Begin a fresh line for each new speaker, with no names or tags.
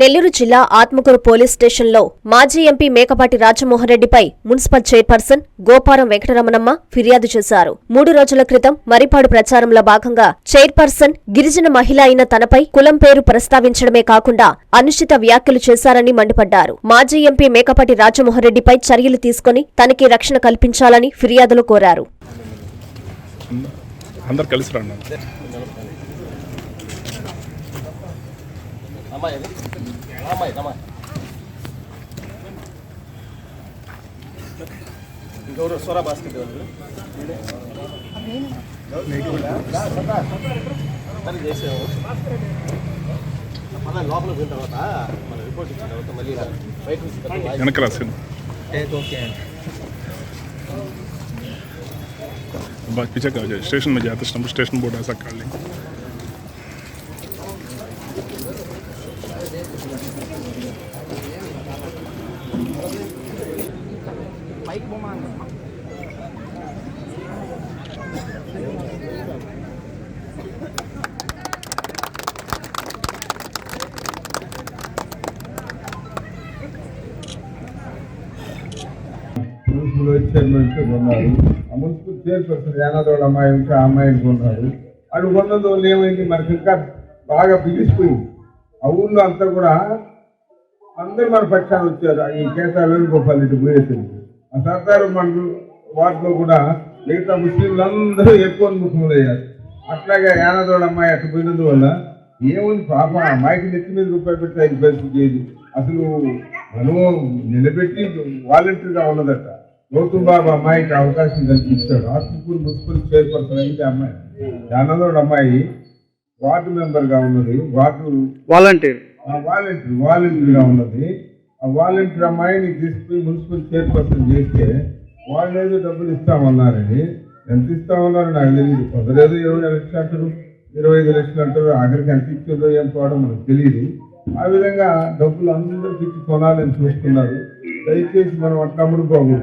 నెల్లూరు జిల్లా ఆత్మకూరు పోలీస్ స్టేషన్లో మాజీ ఎంపీ మేకపాటి రాజమోహన్ రెడ్డిపై మున్సిపల్ చైర్పర్సన్ గోపారం వెంకటరమణమ్మ ఫిర్యాదు చేశారు. మూడు రోజుల క్రితం మరిపాడు ప్రచారంలో భాగంగా చైర్పర్సన్ గిరిజన మహిళ అయిన తనపై కులం పేరు ప్రస్తావించడమే కాకుండా అనుచిత వ్యాఖ్యలు చేశారని మండిపడ్డారు. మాజీ ఎంపీ మేకపాటి రాజమోహన్ రెడ్డిపై చర్యలు తీసుకుని తనకి రక్షణ కల్పించాలని ఫిర్యాదులు కోరారు.
అందరు కలిసి రండి
గౌరవ స్వర భాస్కర్ పని చేసాము మళ్ళీ లోపలికి పోయిన తర్వాత మన రిపోర్ట్ ఇచ్చిన తర్వాత మళ్ళీ ఇలా బయట నుంచి పెద్ద వాయిస్
వెనక రాసింది बस पीछे का हो जाए स्टेशन में जाते समय स्टेशन बोर्ड ऐसा कर लेंगे
municipal vice chairman కొన్నారు ఆ మున్సిపల్ చైర్పర్సన్ యానాదోడ అమ్మాయి ఇంకా ఆ అమ్మాయిని కొన్నారు అటు కొన్నది వల్ల ఏమైంది మనకి ఇంకా బాగా బిగిసిపోయింది. ఆ ఊళ్ళో అంతా కూడా అందరూ మన పక్షాలు వచ్చారు. ఈ కేసా వేణుగోపాల్ రెడ్డి పోయేసింది ఆ సర్దారు మన వాటిలో కూడా మిగతా ముస్లింలు అందరూ ఎక్కువ ముఖంలో అయ్యారు అట్లాగే యానాదోడ అమ్మాయి అటు పోయినందువల్ల ఏముంది పాప ఆ అమ్మాయికి నెత్తి మీద రూపాయి పెట్టి ఐదు పరిస్థితి చేయదు అసలు మనం నిలబెట్టి వాలంటీర్గా ఉన్నదట. గౌతమ్ బాబు అమ్మాయికి అవకాశం కల్పిస్తాడు. ఆత్మకూరు మున్సిపల్ చైర్పర్సన్ అయితే అమ్మాయి. యానాదోడ అమ్మాయి వార్డు మెంబర్గా ఉన్నది వార్డు
వాలంటీర్.
ఆ వాలంటీర్ వాలంటీర్గా ఉన్నది. ఆ వాలంటీర్ అమ్మాయిని తీసుకుని మున్సిపల్ చైర్పర్సన్ చేస్తే వాళ్ళు ఏదో డబ్బులు ఇస్తామన్నారని. ఎంత ఇస్తామన్నారు నాకు తెలియదు కొందరేదో ఇరవై లక్షలు అంటారు ఇరవై ఐదు లక్షలు అంటారు ఆఖరికి ఎంత ఇచ్చిందో ఏం పోవడం మనకు తెలియదు ఆ విధంగా డబ్బులు అందరూ తెచ్చి కొనాలని చూస్తున్నారు. దయచేసి మనం అట్లా అమ్ముడుకోకూడదు.